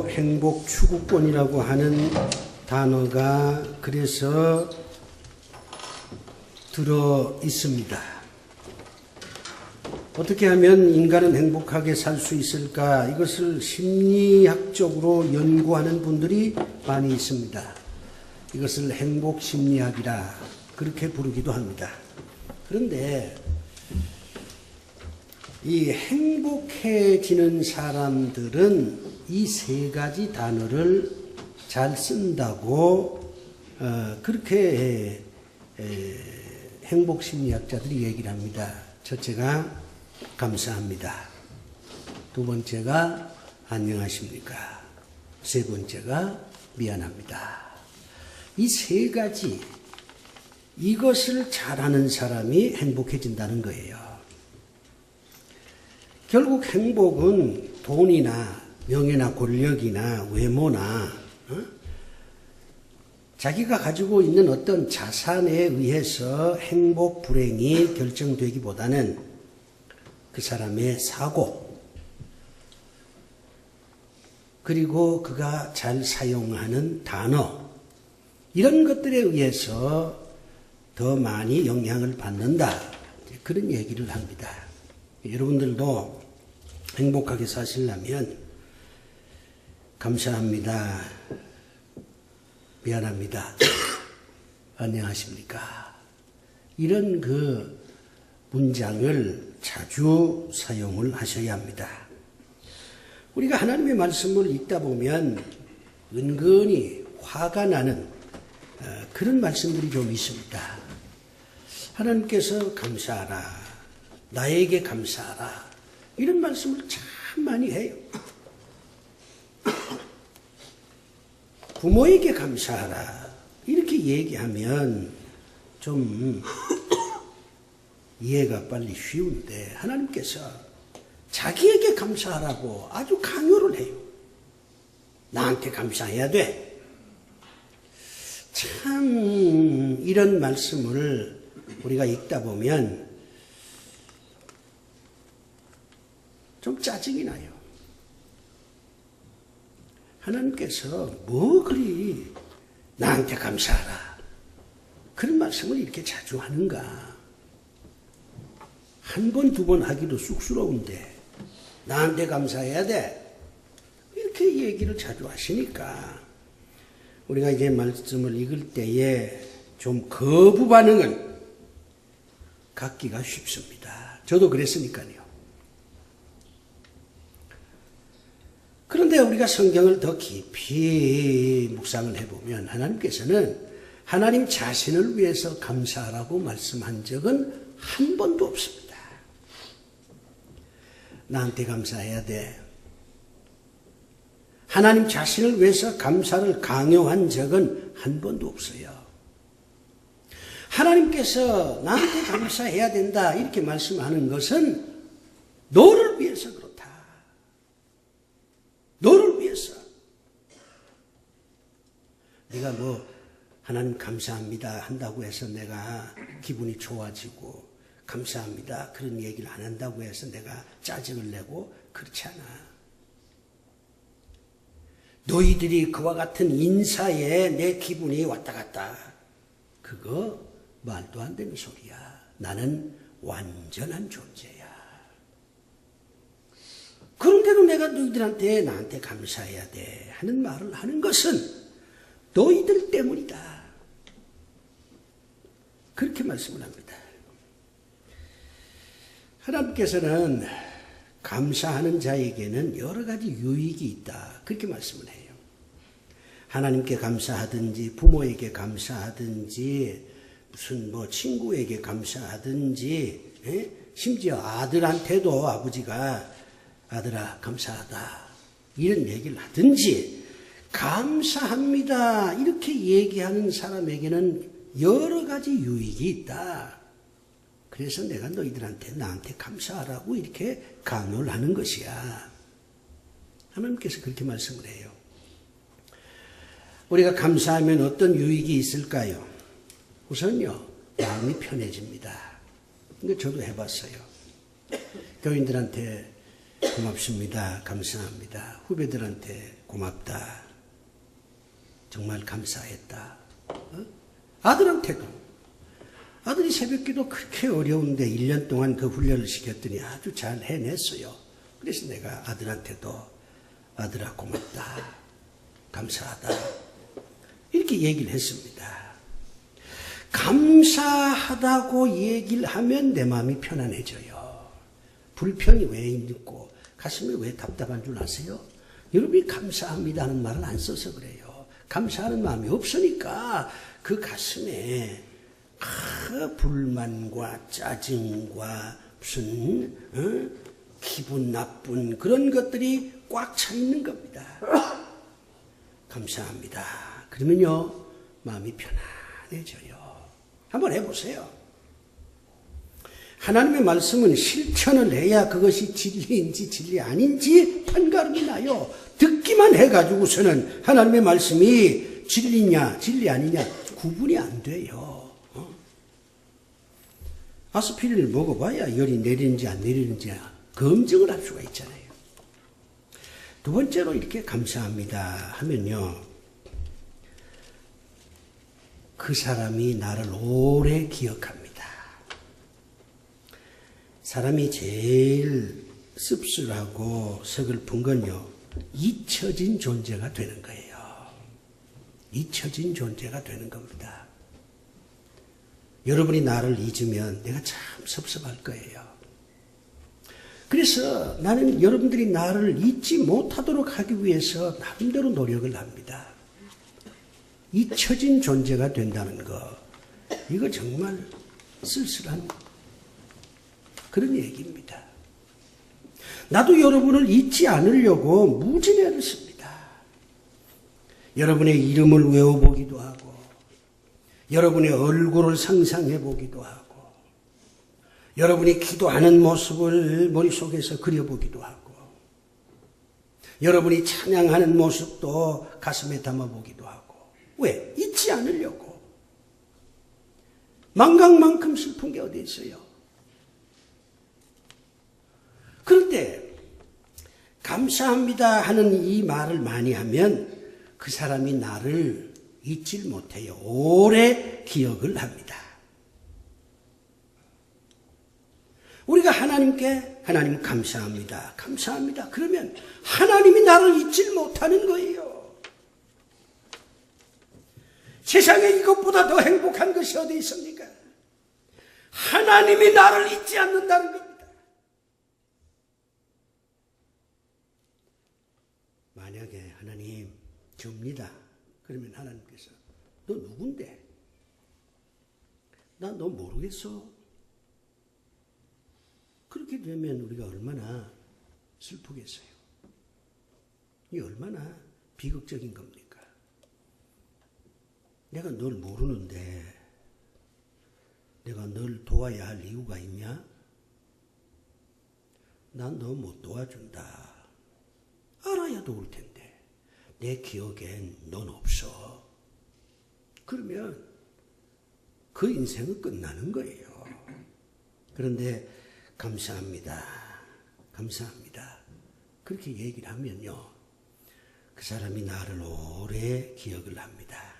행복 추구권이라고 하는 단어가 그래서 들어 있습니다. 어떻게 하면 인간은 행복하게 살 수 있을까? 이것을 심리학적으로 연구하는 분들이 많이 있습니다. 이것을 행복 심리학이라 그렇게 부르기도 합니다. 그런데 이 행복해지는 사람들은 이 세 가지 단어를 잘 쓴다고 어, 그렇게 에, 에, 행복 심리학자들이 얘기를 합니다. 첫째가 감사합니다. 두 번째가 안녕하십니까. 세 번째가 미안합니다. 이 세 가지 이것을 잘하는 사람이 행복해진다는 거예요. 결국 행복은 돈이나 명예나 권력이나 외모나 어? 자기가 가지고 있는 어떤 자산에 의해서 행복 불행이 결정되기보다는 그 사람의 사고 그리고 그가 잘 사용하는 단어 이런 것들에 의해서 더 많이 영향을 받는다 그런 얘기를 합니다. 여러분들도 행복하게 사시려면 감사합니다. 미안합니다. 안녕하십니까. 이런 그 문장을 자주 사용을 하셔야 합니다. 우리가 하나님의 말씀을 읽다 보면 은근히 화가 나는 어, 그런 말씀들이 좀 있습니다. 하나님께서 감사하라. 나에게 감사하라. 이런 말씀을 참 많이 해요. 부모에게 감사하라. 이렇게 얘기하면 좀 이해가 빨리 쉬운데 하나님께서 자기에게 감사하라고 아주 강요를 해요. 나한테 감사해야 돼. 참 이런 말씀을 우리가 읽다 보면 좀 짜증이 나요. 하나님께서 뭐 그리 나한테 감사하라. 그런 말씀을 이렇게 자주 하는가. 한 번, 두 번 하기도 쑥스러운데, 나한테 감사해야 돼. 이렇게 얘기를 자주 하시니까, 우리가 이제 말씀을 읽을 때에 좀 거부 반응을 갖기가 쉽습니다. 저도 그랬으니까요. 그런데 우리가 성경을 더 깊이 묵상을 해보면 하나님께서는 하나님 자신을 위해서 감사하라고 말씀한 적은 한 번도 없습니다. 나한테 감사해야 돼. 하나님 자신을 위해서 감사를 강요한 적은 한 번도 없어요. 하나님께서 나한테 감사해야 된다 이렇게 말씀하는 것은 너를 위해서 그렇다. 너를 위해서. 네가 뭐 하나님 감사합니다 한다고 해서 내가 기분이 좋아지고 감사합니다 그런 얘기를 안 한다고 해서 내가 짜증을 내고 그렇지 않아. 너희들이 그와 같은 인사에 내 기분이 왔다 갔다. 그거 말도 안 되는 소리야. 나는 완전한 존재야. 그런데도 내가 너희들한테 나한테 감사해야 돼 하는 말을 하는 것은 너희들 때문이다. 그렇게 말씀을 합니다. 하나님께서는 감사하는 자에게는 여러 가지 유익이 있다. 그렇게 말씀을 해요. 하나님께 감사하든지 부모에게 감사하든지 무슨 뭐 친구에게 감사하든지 에? 심지어 아들한테도 아버지가 아들아 감사하다 이런 얘기를 하든지 감사합니다 이렇게 얘기하는 사람에게는 여러 가지 유익이 있다. 그래서 내가 너희들한테 나한테 감사하라고 이렇게 강요를 하는 것이야. 하나님께서 그렇게 말씀을 해요. 우리가 감사하면 어떤 유익이 있을까요? 우선요, 마음이 편해집니다. 이거 저도 해봤어요. 교인들한테 고맙습니다. 감사합니다. 후배들한테 고맙다. 정말 감사했다. 어? 아들한테도. 아들이 새벽기도 그렇게 어려운데 1년 동안 그 훈련을 시켰더니 아주 잘 해냈어요. 그래서 내가 아들한테도 아들아 고맙다. 감사하다. 이렇게 얘기를 했습니다. 감사하다고 얘기를 하면 내 마음이 편안해져요. 불평이 왜 있고 가슴이 왜 답답한 줄 아세요? 여러분이 감사합니다 하는 말을 안 써서 그래요. 감사하는 마음이 없으니까 그 가슴에 그 불만과 짜증과 무슨 어? 기분 나쁜 그런 것들이 꽉 차 있는 겁니다. 감사합니다. 그러면요 마음이 편안해져요. 한번 해보세요. 하나님의 말씀은 실천을 해야 그것이 진리인지 진리 아닌지 판가름이 나요. 듣기만 해가지고서는 하나님의 말씀이 진리냐 진리 아니냐 구분이 안 돼요. 어? 아스피린을 먹어봐야 열이 내리는지 안 내리는지 검증을 할 수가 있잖아요. 두 번째로 이렇게 감사합니다 하면요. 그 사람이 나를 오래 기억합니다. 사람이 제일 씁쓸하고 서글픈 건요, 잊혀진 존재가 되는 거예요. 잊혀진 존재가 되는 겁니다. 여러분이 나를 잊으면 내가 참 섭섭할 거예요. 그래서 나는 여러분들이 나를 잊지 못하도록 하기 위해서 나름대로 노력을 합니다. 잊혀진 존재가 된다는 거, 이거 정말 쓸쓸한 그런 얘기입니다. 나도 여러분을 잊지 않으려고 무진애를 씁니다. 여러분의 이름을 외워보기도 하고, 여러분의 얼굴을 상상해 보기도 하고, 여러분이 기도하는 모습을 머릿속에서 그려보기도 하고, 여러분이 찬양하는 모습도 가슴에 담아보기도 하고, 왜? 잊지 않으려고. 망각만큼 슬픈 게 어디 있어요? 그런데 감사합니다 하는 이 말을 많이 하면 그 사람이 나를 잊질 못해요. 오래 기억을 합니다. 우리가 하나님께 하나님 감사합니다. 감사합니다. 그러면 하나님이 나를 잊질 못하는 거예요. 세상에 이것보다 더 행복한 것이 어디 있습니까? 하나님이 나를 잊지 않는다는 겁니다. 만약에 하나님 줍니다. 그러면 하나님께서 너 누군데? 나 너 모르겠어. 그렇게 되면 우리가 얼마나 슬프겠어요. 이 얼마나 비극적인 겁니까? 내가 널 모르는데 내가 널 도와야 할 이유가 있냐? 난 너 못 도와준다. 알아야 도울 텐데 내 기억엔 넌 없어. 그러면 그 인생은 끝나는 거예요. 그런데 감사합니다. 감사합니다. 그렇게 얘기를 하면요. 그 사람이 나를 오래 기억을 합니다.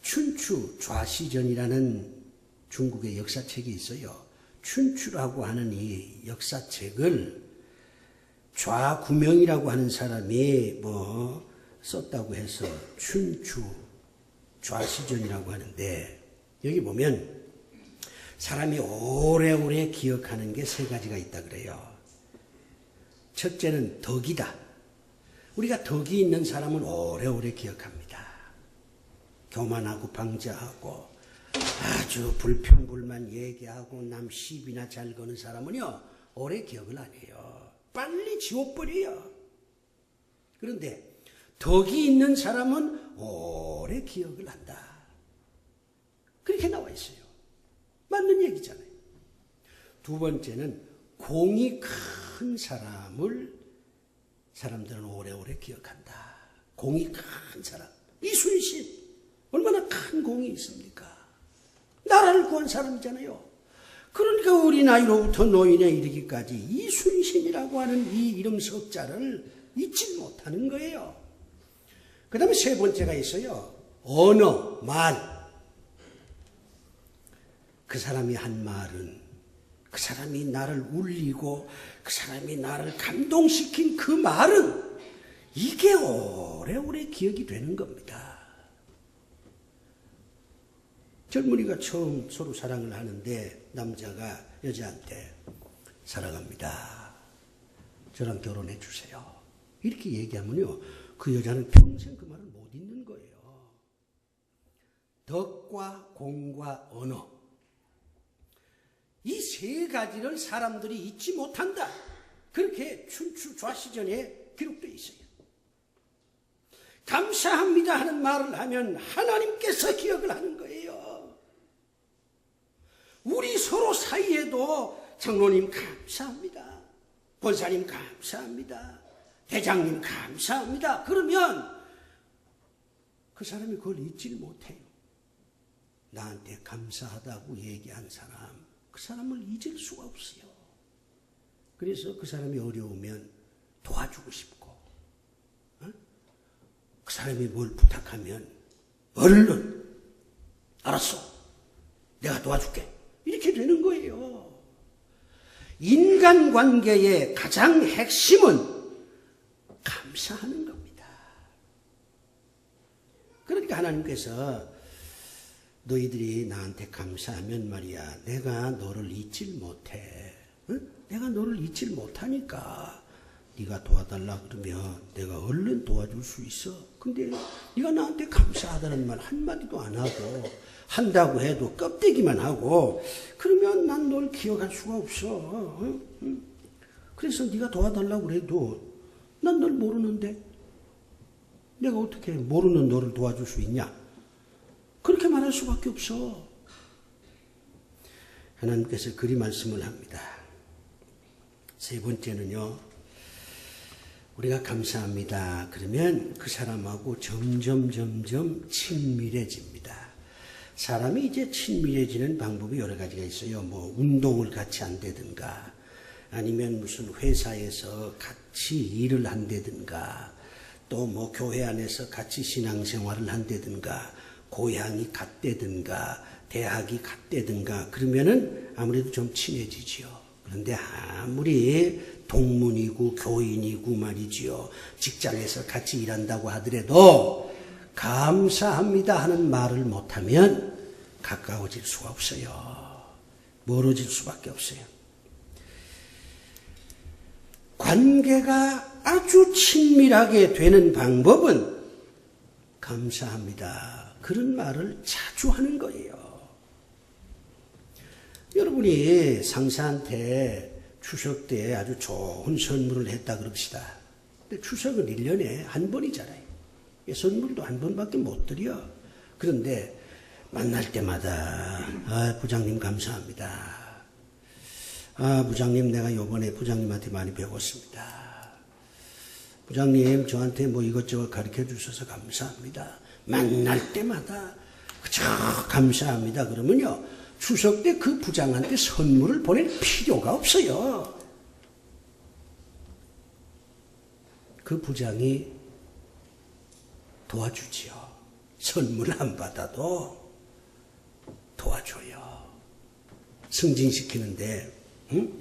춘추 좌시전이라는 중국의 역사책이 있어요. 춘추라고 하는 이 역사책을 좌구명이라고 하는 사람이 뭐 썼다고 해서 춘추 좌시전이라고 하는데 여기 보면 사람이 오래오래 기억하는 게 세 가지가 있다 그래요. 첫째는 덕이다. 우리가 덕이 있는 사람은 오래오래 기억합니다. 교만하고 방자하고 아주 불평불만 얘기하고 남 시비나 잘 거는 사람은요 오래 기억을 안 해요. 빨리 지워버려요. 그런데 덕이 있는 사람은 오래 기억을 한다. 그렇게 나와 있어요. 맞는 얘기잖아요. 두 번째는 공이 큰 사람을 사람들은 오래오래 기억한다. 공이 큰 사람. 이순신. 얼마나 큰 공이 있습니까? 나라를 구한 사람이잖아요. 그러니까 우리 나이로부터 노인에 이르기까지 이 순신이라고 하는 이 이름 석자를 잊지 못하는 거예요. 그 다음에 세 번째가 있어요. 언어, 말. 그 사람이 한 말은 그 사람이 나를 울리고 그 사람이 나를 감동시킨 그 말은 이게 오래오래 기억이 되는 겁니다. 젊은이가 처음 서로 사랑을 하는데 남자가 여자한테 사랑합니다. 저랑 결혼해 주세요. 이렇게 얘기하면요. 그 여자는 평생 그 말을 못 잊는 거예요. 덕과 공과 언어. 이 세 가지를 사람들이 잊지 못한다. 그렇게 춘추 좌시전에 기록되어 있어요. 감사합니다 하는 말을 하면 하나님께서 기억을 하는 거예요. 우리 서로 사이에도 장로님 감사합니다. 권사님 감사합니다. 대장님 감사합니다. 그러면 그 사람이 그걸 잊질 못해요. 나한테 감사하다고 얘기한 사람, 그 사람을 잊을 수가 없어요. 그래서 그 사람이 어려우면 도와주고 싶고, 어? 그 사람이 뭘 부탁하면 얼른 알았어. 내가 도와줄게. 이렇게 되는 거예요. 인간 관계의 가장 핵심은 감사하는 겁니다. 그러니까 하나님께서 너희들이 나한테 감사하면 말이야, 내가 너를 잊질 못해. 응? 내가 너를 잊질 못하니까 네가 도와달라 그러면 내가 얼른 도와줄 수 있어. 근데 네가 나한테 감사하다는 말 한마디도 안 하고 한다고 해도 껍데기만 하고 그러면 난 널 기억할 수가 없어. 응? 응? 그래서 네가 도와달라고 그래도 난 널 모르는데 내가 어떻게 모르는 너를 도와줄 수 있냐? 그렇게 말할 수밖에 없어. 하나님께서 그리 말씀을 합니다. 세 번째는요, 우리가 감사합니다. 그러면 그 사람하고 점점, 점점 친밀해집니다. 사람이 이제 친밀해지는 방법이 여러 가지가 있어요. 뭐, 운동을 같이 한다든가, 아니면 무슨 회사에서 같이 일을 한다든가, 또 뭐 교회 안에서 같이 신앙생활을 한다든가, 고향이 같다든가 대학이 같다든가 그러면은 아무래도 좀 친해지지요. 그런데 아무리 동문이고 교인이고 말이지요. 직장에서 같이 일한다고 하더라도 감사합니다 하는 말을 못하면 가까워질 수가 없어요. 멀어질 수밖에 없어요. 관계가 아주 친밀하게 되는 방법은 감사합니다. 그런 말을 자주 하는 거예요. 여러분이 상사한테 추석 때 아주 좋은 선물을 했다 그럽시다. 근데 추석은 1년에 한 번이잖아요. 선물도 한 번밖에 못 드려. 그런데 만날 때마다 아, 부장님 감사합니다. 아, 부장님 내가 요번에 부장님한테 많이 배웠습니다. 부장님 저한테 뭐 이것저것 가르쳐 주셔서 감사합니다. 만날 때마다 그저 감사합니다. 그러면요. 추석 때 그 부장한테 선물을 보낼 필요가 없어요. 그 부장이 도와주지요. 선물 안 받아도 도와줘요. 승진시키는데 응?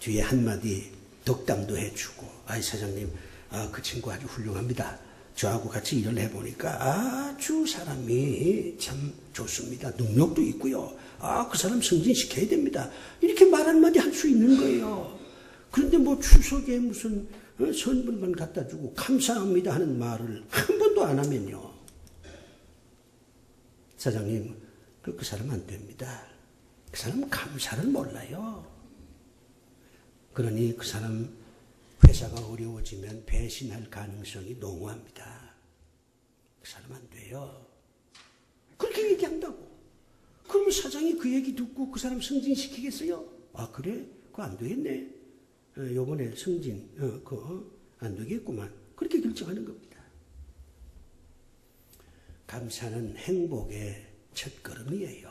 뒤에 한마디 덕담도 해주고 아이 사장님 아, 그 친구 아주 훌륭합니다. 저하고 같이 일을 해보니까 아주 사람이 참 좋습니다. 능력도 있고요. 아, 그 사람 승진시켜야 됩니다. 이렇게 말 한마디 할 수 있는 거예요. 그런데 뭐 추석에 무슨 어, 선물만 갖다 주고 감사합니다 하는 말을 한 번도 안 하면요. 사장님, 그, 그 사람 안 됩니다. 그 사람 감사를 몰라요. 그러니 그 사람 회사가 어려워지면 배신할 가능성이 농후합니다. 그 사람 안 돼요. 그렇게 얘기한다고. 그러면 사장이 그 얘기 듣고 그 사람 승진시키겠어요? 아, 그래? 그거 안 되겠네. 어, 요번에 승진, 어, 그거 안 되겠구만. 그렇게 결정하는 겁니다. 감사는 행복의 첫걸음이에요.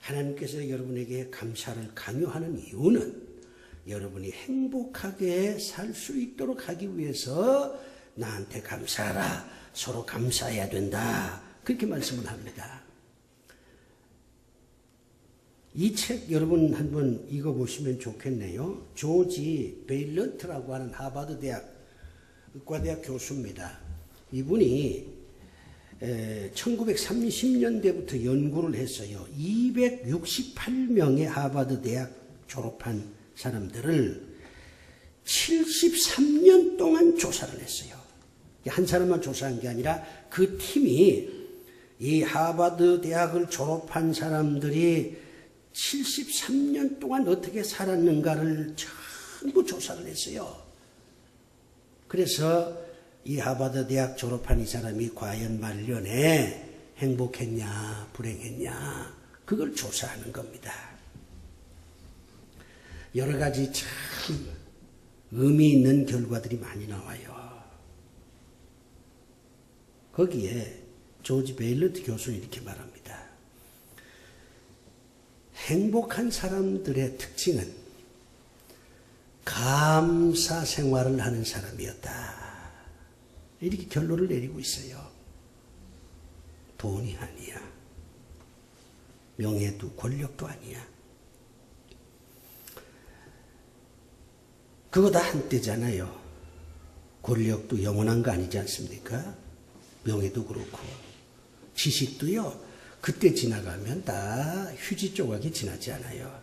하나님께서 여러분에게 감사를 강요하는 이유는 여러분이 행복하게 살 수 있도록 하기 위해서 나한테 감사하라. 서로 감사해야 된다. 그렇게 말씀을 합니다. 이 책 여러분 한번 읽어보시면 좋겠네요. 조지 베일런트라고 하는 하버드 대학 의과대학 교수입니다. 이분이 1930년대부터 연구를 했어요. 268명의 하버드 대학 졸업한 사람들을 73년 동안 조사를 했어요. 한 사람만 조사한 게 아니라 그 팀이 이 하버드 대학을 졸업한 사람들이 73년 동안 어떻게 살았는가를 전부 조사를 했어요. 그래서 이 하버드 대학 졸업한 이 사람이 과연 말년에 행복했냐, 불행했냐, 그걸 조사하는 겁니다. 여러 가지 참 의미 있는 결과들이 많이 나와요. 거기에 조지 베일러트 교수는 이렇게 말합니다. 행복한 사람들의 특징은 감사 생활을 하는 사람이었다. 이렇게 결론을 내리고 있어요. 돈이 아니야. 명예도 권력도 아니야. 그거 다 한때잖아요. 권력도 영원한 거 아니지 않습니까? 명예도 그렇고. 지식도요, 그때 지나가면 다 휴지 조각이 지나지 않아요.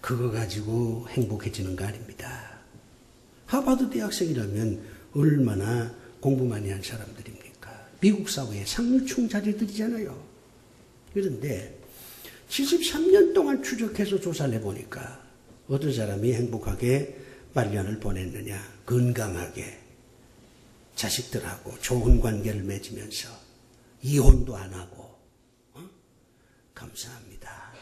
그거 가지고 행복해지는 거 아닙니다. 하버드 대학생이라면 얼마나 공부 많이 한 사람들입니까? 미국 사회의 상류층 자리들이잖아요. 그런데 73년 동안 추적해서 조사를 해보니까 어떤 사람이 행복하게 말년을 보냈느냐, 건강하게 자식들하고 좋은 관계를 맺으면서 이혼도 안 하고 어? 감사합니다.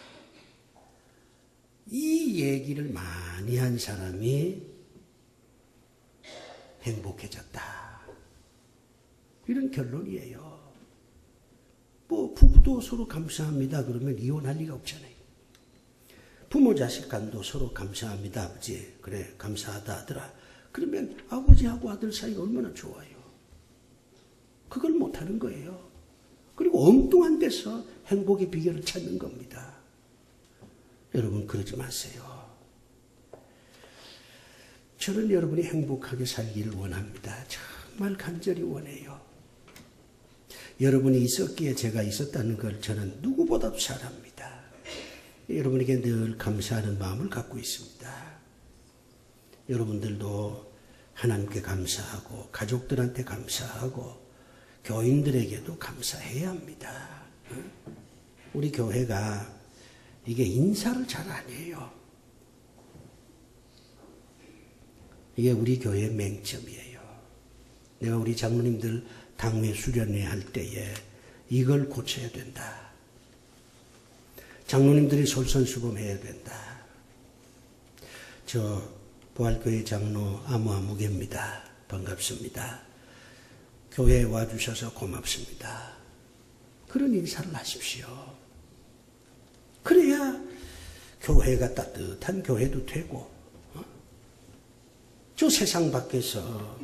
이 얘기를 많이 한 사람이 행복해졌다. 이런 결론이에요. 뭐 부부도 서로 감사합니다. 그러면 이혼할 리가 없잖아요. 부모 자식 간도 서로 감사합니다. 아버지 그래 감사하다 하더라. 그러면 아버지하고 아들 사이가 얼마나 좋아요. 그걸 못하는 거예요. 그리고 엉뚱한 데서 행복의 비결을 찾는 겁니다. 여러분 그러지 마세요. 저는 여러분이 행복하게 살기를 원합니다. 정말 간절히 원해요. 여러분이 있었기에 제가 있었다는 걸 저는 누구보다도 잘합니다. 여러분에게 늘 감사하는 마음을 갖고 있습니다. 여러분들도 하나님께 감사하고 가족들한테 감사하고 교인들에게도 감사해야 합니다. 우리 교회가 이게 인사를 잘 안 해요. 이게 우리 교회의 맹점이에요. 내가 우리 장로님들 당회 수련회 할 때에 이걸 고쳐야 된다. 장로님들이 솔선수범해야 된다. 저 부활교회 장로 아무아무개입니다. 반갑습니다. 교회에 와주셔서 고맙습니다. 그런 인사를 하십시오. 그래야 교회가 따뜻한 교회도 되고, 어? 저 세상 밖에서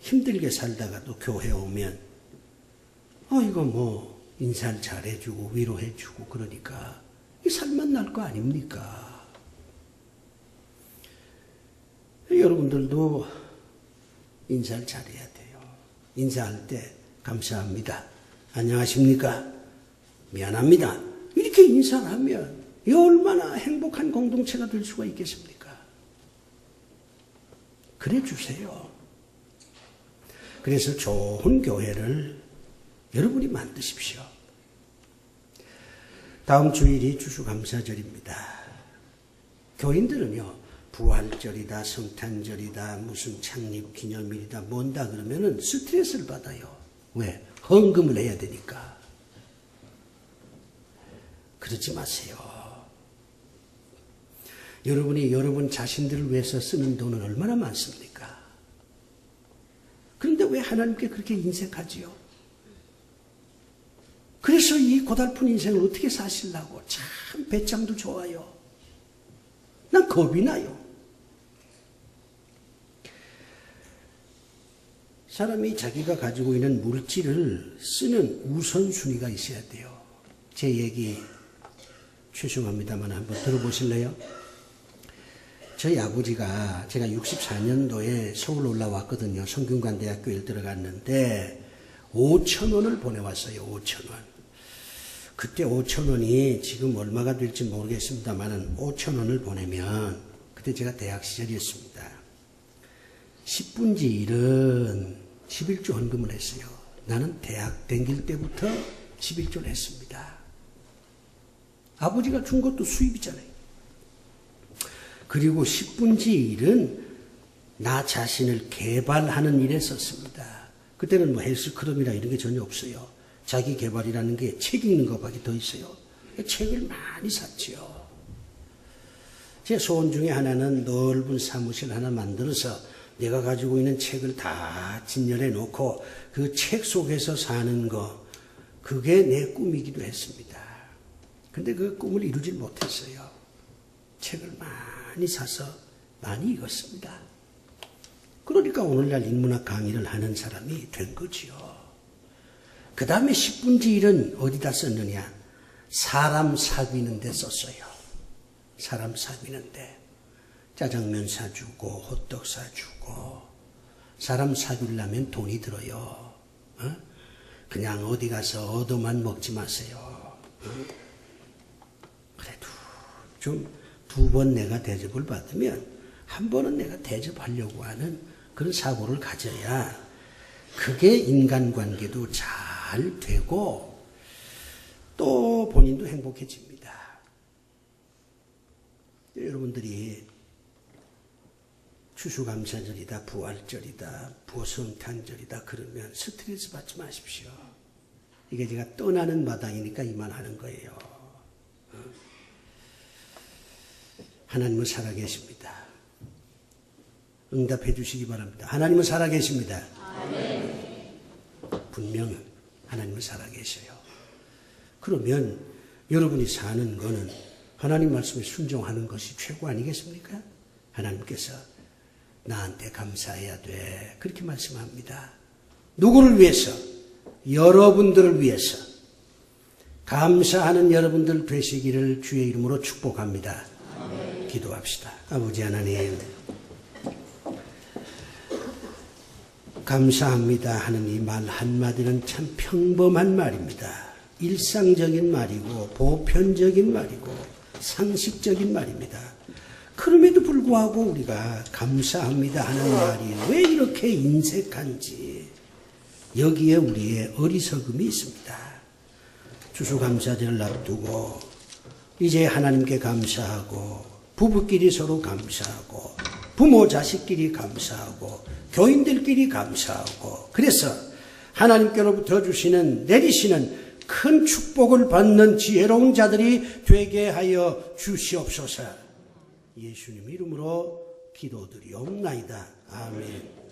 힘들게 살다가도 교회 오면, 어, 이거 뭐, 인사를 잘해주고, 위로해주고, 그러니까, 이 살만 날 거 아닙니까? 여러분들도 인사를 잘해야 돼요. 인사할 때, 감사합니다. 안녕하십니까? 미안합니다. 이렇게 인사를 하면 이 얼마나 행복한 공동체가 될 수가 있겠습니까? 그래 주세요. 그래서 좋은 교회를 여러분이 만드십시오. 다음 주일이 주수감사절입니다. 교인들은요, 부활절이다, 성탄절이다, 무슨 창립기념일이다, 뭔다 그러면은 스트레스를 받아요. 왜? 헌금을 해야 되니까. 그러지 마세요. 여러분이 여러분 자신들을 위해서 쓰는 돈은 얼마나 많습니까? 그런데 왜 하나님께 그렇게 인색하지요? 그래서 이 고달픈 인생을 어떻게 사실라고 참 배짱도 좋아요. 난 겁이 나요. 사람이 자기가 가지고 있는 물질을 쓰는 우선순위가 있어야 돼요. 제 얘기 죄송합니다만 한번 들어보실래요? 저희 아버지가 제가 64년도에 서울 올라왔거든요. 성균관대학교에 들어갔는데 5천 원을 보내왔어요. 5천 원. 그때 5천 원이 지금 얼마가 될지 모르겠습니다만은 5천 원을 보내면 그때 제가 대학 시절이었습니다. 10분지 1은 11조 헌금을 했어요. 나는 대학 다닐 때부터 11조를 했습니다. 아버지가 준 것도 수입이잖아요. 그리고 10분지 1은 나 자신을 개발하는 일에 썼습니다. 그때는 뭐 헬스클럽이나 이런 게 전혀 없어요. 자기 개발이라는 게 책 읽는 것밖에 더 있어요. 책을 많이 샀지요. 제 소원 중에 하나는 넓은 사무실 하나 만들어서 내가 가지고 있는 책을 다 진열해 놓고 그 책 속에서 사는 거, 그게 내 꿈이기도 했습니다. 근데 그 꿈을 이루질 못했어요. 책을 많이 사서 많이 읽었습니다. 그러니까 오늘날 인문학 강의를 하는 사람이 된 거지요. 그 다음에 10분지 1은 어디다 썼느냐? 사람 사귀는 데 썼어요. 사람 사귀는데. 짜장면 사주고, 호떡 사주고. 사람 사귀려면 돈이 들어요. 어? 그냥 어디 가서 얻어만 먹지 마세요. 어? 그래도 좀 두 번 내가 대접을 받으면 한 번은 내가 대접하려고 하는 그런 사고를 가져야 그게 인간관계도 잘 되고 또 본인도 행복해집니다. 여러분들이 추수감사절이다, 부활절이다, 부성탄절이다 그러면 스트레스 받지 마십시오. 이게 제가 떠나는 마당이니까 이만하는 거예요. 어? 하나님은 살아계십니다. 응답해 주시기 바랍니다. 하나님은 살아계십니다. 분명 하나님은 살아계셔요. 그러면 여러분이 사는 거는 하나님 말씀에 순종하는 것이 최고 아니겠습니까? 하나님께서 나한테 감사해야 돼. 그렇게 말씀합니다. 누구를 위해서? 여러분들을 위해서. 감사하는 여러분들 되시기를 주의 이름으로 축복합니다. 기도합시다. 아버지 하나님. 감사합니다 하는 이 말 한마디는 참 평범한 말입니다. 일상적인 말이고 보편적인 말이고 상식적인 말입니다. 그럼에도 불구하고 우리가 감사합니다 하는 말이 왜 이렇게 인색한지 여기에 우리의 어리석음이 있습니다. 추수감사절을 앞두고 이제 하나님께 감사하고 부부끼리 서로 감사하고 부모 자식끼리 감사하고 교인들끼리 감사하고 그래서 하나님께로부터 주시는 내리시는 큰 축복을 받는 지혜로운 자들이 되게 하여 주시옵소서. 예수님 이름으로 기도드리옵나이다. 아멘.